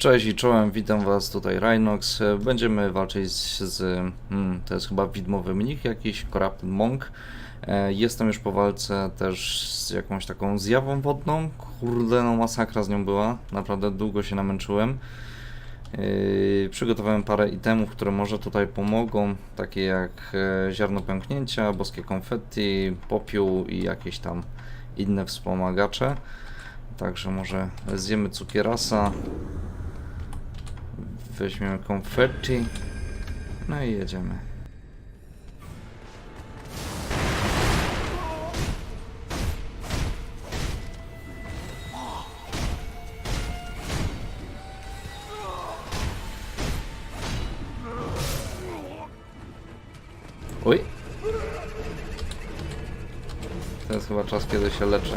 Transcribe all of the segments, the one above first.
Cześć i czołem, witam was tutaj Rhinox. Będziemy walczyć z, hmm, to jest chyba widmowy mnich jakiś, Corrupted Monk. E, Jestem już po walce też z jakąś taką zjawą wodną. Kurde, no masakra z nią była, naprawdę długo się namęczyłem. Yy, przygotowałem parę itemów, które może tutaj pomogą, takie jak e, ziarno pęknięcia, boskie konfetti, popiół i jakieś tam inne wspomagacze. Także może zjemy cukierasa, weźmiemy konfetti, no i jedziemy. Oj! To jest chyba czas, kiedy się leczę.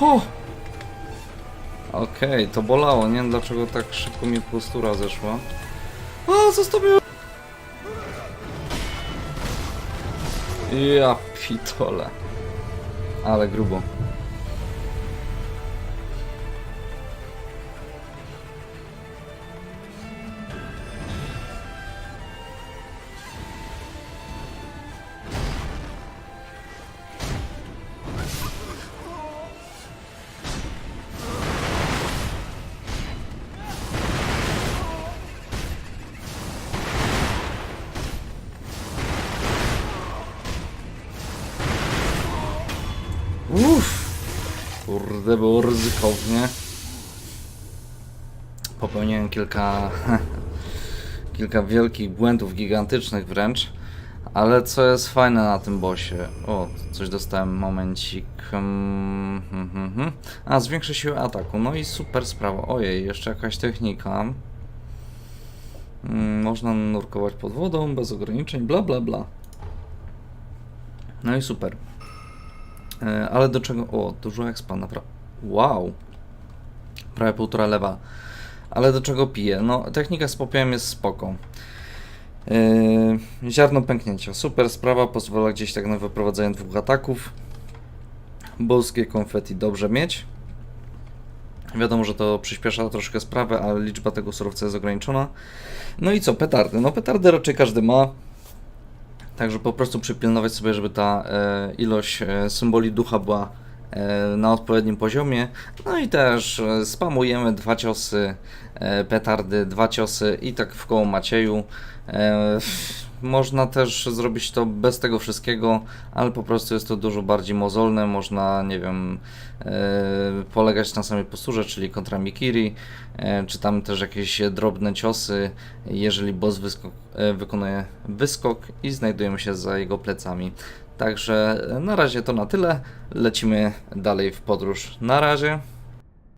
Ho! Okej, to bolało. Nie wiem dlaczego tak szybko mi postura zeszła. A, zostawiłem! Ja pitole. Ale grubo. Uff. Kurde, było ryzykownie. Popełniłem kilka... kilka wielkich błędów, gigantycznych wręcz. Ale co jest fajne na tym bossie? O, coś dostałem, momencik. Hmm, hmm, hmm. A, zwiększy siłę ataku. No i super sprawa. Ojej, jeszcze jakaś technika. Można nurkować pod wodą, bez ograniczeń, bla bla bla. No i super. E, Ale do czego? O, dużo expa, naprawdę. Wow. Prawie półtora lewa. Ale do czego piję? No, technika z popiołem jest spoko. Yy, ziarno pęknięcia. Super sprawa, pozwala gdzieś tak na wyprowadzenie dwóch ataków. Boskie konfetti dobrze mieć. Wiadomo, że to przyspiesza troszkę sprawę, ale liczba tego surowca jest ograniczona. No i co, petardy? No petardy raczej każdy ma. Także po prostu przypilnować sobie, żeby ta e, ilość e, symboli ducha była e, na odpowiednim poziomie. No i też spamujemy dwa ciosy, petardy, dwa ciosy i tak w koło Macieju. Można też zrobić to bez tego wszystkiego, ale po prostu jest to dużo bardziej mozolne. Można, nie wiem, e, polegać na samej posturze, czyli kontra Mikiri, e, czy tam też jakieś drobne ciosy, jeżeli boss wyskok, e, wykonuje wyskok i znajdujemy się za jego plecami. Także na razie to na tyle. Lecimy dalej w podróż. Na razie.